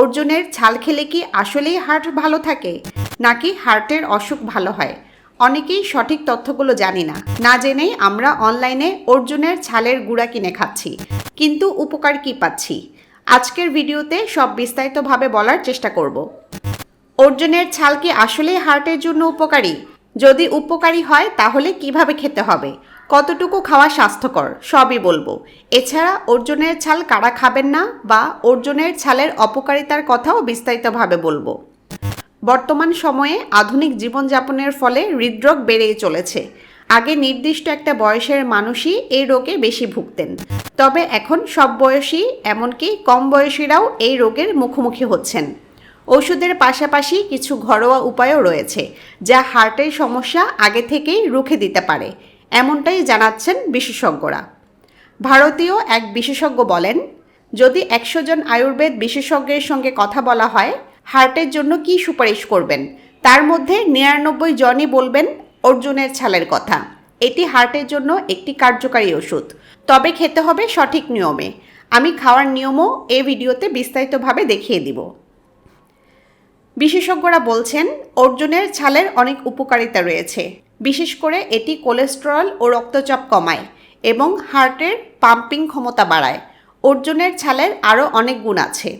অর্জুনের ছাল খেলে কি আসলেই হার্ট ভালো থাকে? নাকি হার্টের অসুখ ভালো হয়? অনেকেই সঠিক তথ্যগুলো জানি না। না জেনেই আমরা অনলাইনে অর্জুনের ছালের গুঁড়া কিনে খাচ্ছি। কিন্তু উপকার কি পাচ্ছি? আজকের ভিডিওতে সব বিস্তারিতভাবে বলার চেষ্টা করব। অর্জুনের ছাল কি আসলেই হার্টের জন্য উপকারী? যদি উপকারী হয়, তাহলে কীভাবে খেতে হবে? কতটুকু খাওয়া স্বাস্থ্যকর? সবই বলব। এছাড়া অর্জুনের ছাল কারা খাবেন না বা অর্জুনের ছালের অপকারিতার কথাও বিস্তারিতভাবে বলব। বর্তমান সময়ে আধুনিক জীবনযাপনের ফলে হৃদরোগ বেড়েই চলেছে। আগে নির্দিষ্ট একটা বয়সের মানুষই এই রোগে বেশি ভুগতেন। তবে এখন সব বয়সী, এমনকি কম বয়সীরাও এই রোগের মুখোমুখি হচ্ছেন। ওষুধের পাশাপাশি কিছু ঘরোয়া উপায়ও রয়েছে, যা হার্টের সমস্যা আগে থেকেই রুখে দিতে পারে। এমনটাই জানাচ্ছেন বিশেষজ্ঞরা। ভারতীয় এক বিশেষজ্ঞ বলেন, যদি একশো জন আয়ুর্বেদ বিশেষজ্ঞের সঙ্গে কথা বলা হয়, হার্টের জন্য কি সুপারিশ করবেন? তার মধ্যে নিরানব্বই জনই বলবেন, অর্জুনের ছালের কথা। এটি হার্টের জন্য একটি কার্যকারী ওষুধ। তবে খেতে হবে সঠিক নিয়মে। আমি খাওয়ার নিয়মও এ ভিডিওতে বিস্তারিতভাবে দেখিয়ে দিব। বিশেষজ্ঞরা বলছেন, অর্জুনের ছালের অনেক উপকারিতা রয়েছে। বিশেষ করে এটি কোলেস্টেরল ও রক্তচাপ কমায় এবং হার্টের পাম্পিং ক্ষমতা বাড়ায়। অর্জুনের ছালের আরও অনেক গুণ আছে।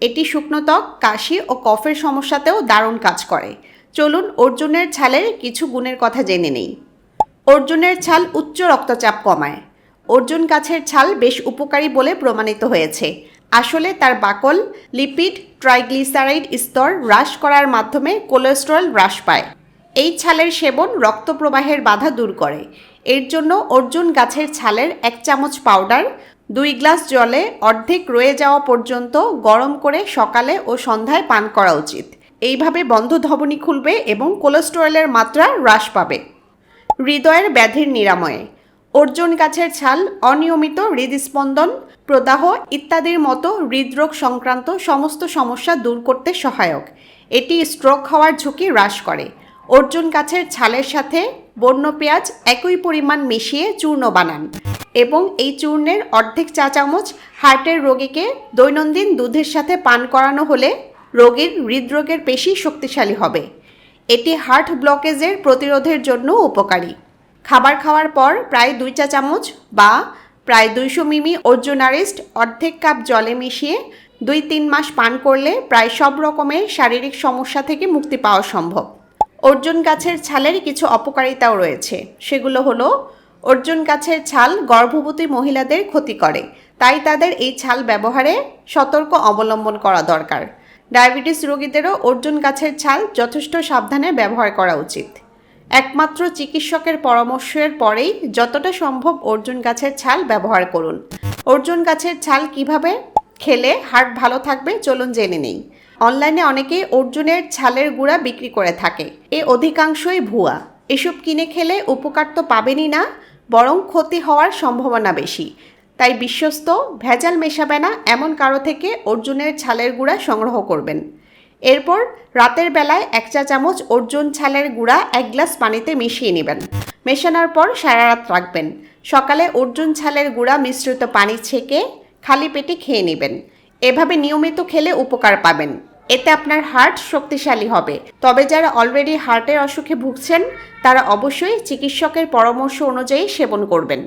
এটি শুকনো ত্বক, কাশি ও কফের সমস্যাতেও দারুণ কাজ করে। চলুন অর্জুনের ছালের কিছু গুণের কথা জেনে নেই। অর্জুনের ছাল উচ্চ রক্তচাপ কমায়। অর্জুন গাছের ছাল বেশ উপকারী বলে প্রমাণিত হয়েছে। আসলে তার বাকল, লিপিড, ট্রাইগ্লিসারাইড স্তর হ্রাস করার মাধ্যমে কোলেস্টেরল হ্রাস পায়। এই ছালের সেবন রক্ত প্রবাহের বাধা দূর করে। এর জন্য অর্জুন গাছের ছালের এক চামচ পাউডার, দুই গ্লাস জলে অর্ধেক রয়ে যাওয়া পর্যন্ত গরম করে সকালে ও সন্ধ্যায় পান করা উচিত। এইভাবে বন্ধ ধবনী খুলবে এবং কোলেস্টেরলের মাত্রা হ্রাস পাবে। হৃদয়ের ব্যাধির নিরাময়ে। অর্জুন গাছের ছাল অনিয়মিত হৃদস্পন্দন, প্রদাহ ইত্যাদির মতো হৃদরোগ সংক্রান্ত সমস্ত সমস্যা দূর করতে সহায়ক। এটি স্ট্রোক হওয়ার ঝুঁকি হ্রাস করে। অর্জুন গাছের ছালের সাথে বন্য পেঁয়াজ একই পরিমাণ মিশিয়ে চূর্ণ বানান এবং এই চূর্ণের অর্ধেক চা চামচ হার্টের রোগীকে দৈনন্দিন দুধের সাথে পান করানো হলে রোগীর হৃদরোগের পেশি শক্তিশালী হবে। এটি হার্ট ব্লকেজের প্রতিরোধের জন্য উপকারী। খাবার খাওয়ার পর প্রায় দুই চা চামচ বা প্রায় দুইশো মিমি অর্জুনারিস্ট অর্ধেক কাপ জলে মিশিয়ে দুই তিন মাস পান করলে প্রায় সব রকমের শারীরিক সমস্যা থেকে মুক্তি পাওয়া সম্ভব। অর্জুন গাছের ছালের কিছু অপকারিতাও রয়েছে। সেগুলো হলো, অর্জুন গাছের ছাল গর্ভবতী মহিলাদের ক্ষতি করে, তাই তাদের এই ছাল ব্যবহারে সতর্ক অবলম্বন করা দরকার। ডায়াবেটিস রোগীদেরও অর্জুন গাছের ছাল যথেষ্ট সাবধানে ব্যবহার করা উচিত। একমাত্র চিকিৎসকের পরামর্শের পরেই যতটা সম্ভব অর্জুন গাছের ছাল ব্যবহার করুন। অর্জুন গাছের ছাল কীভাবে খেলে হার্ট ভালো থাকবে চলুন জেনে নেই। অনলাইনে অনেকেই অর্জুনের ছালের গুঁড়া বিক্রি করে থাকে। এ অধিকাংশই ভুয়া। এসব কিনে খেলে উপকার তো পাবেনই না, বরং ক্ষতি হওয়ার সম্ভাবনা বেশি। তাই বিশ্বস্ত, ভেজাল মেশাবে না এমন কারও থেকে অর্জুনের ছালের গুঁড়া সংগ্রহ করবেন। এরপর রাতের বেলায় এক চা চামচ অর্জুন ছালের গুঁড়া এক গ্লাস পানিতে মিশিয়ে নেবেন। মেশানোর পর সারা রাত রাখবেন। সকালে অর্জুন ছালের গুঁড়া মিশ্রিত পানি ছেঁকে খালি পেটে খেয়ে নেবেন। এভাবে নিয়মিত খেলে উপকার পাবেন। এতে আপনার হার্ট শক্তিশালী হবে। তবে যারা অলরেডি হার্টের অসুখে ভুগছেন, তারা অবশ্যই চিকিৎসকের পরামর্শ অনুযায়ী সেবন করবেন।